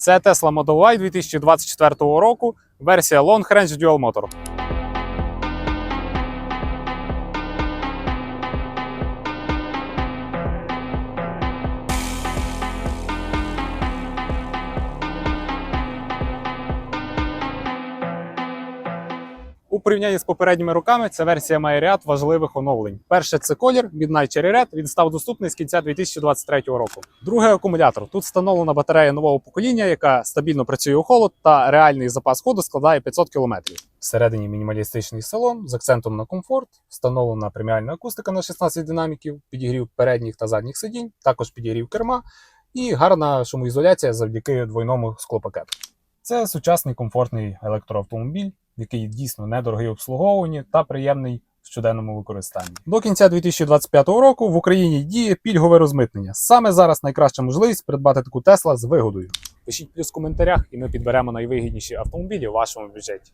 Це Tesla Model Y 2024 року, версія Long Range Dual Motor. У порівнянні з попередніми роками ця версія має ряд важливих оновлень. Перше це колір Midnight Cherry Red. Він став доступний з кінця 2023 року. Друге акумулятор. Тут встановлена батарея нового покоління, яка стабільно працює у холод, та реальний запас ходу складає 500 км. Всередині мінімалістичний салон з акцентом на комфорт, встановлена преміальна акустика на 16 динаміків, підігрів передніх та задніх сидінь, також підігрів керма і гарна шумоізоляція завдяки двойному склопакету. Це сучасний комфортний електроавтомобіль, який дійсно недорогий в обслуговуванні та приємний в щоденному використанні. До кінця 2025 року в Україні діє пільгове розмитнення. Саме зараз найкраща можливість придбати таку Тесла з вигодою. Пишіть плюс в коментарях, і ми підберемо найвигідніші автомобілі у вашому бюджеті.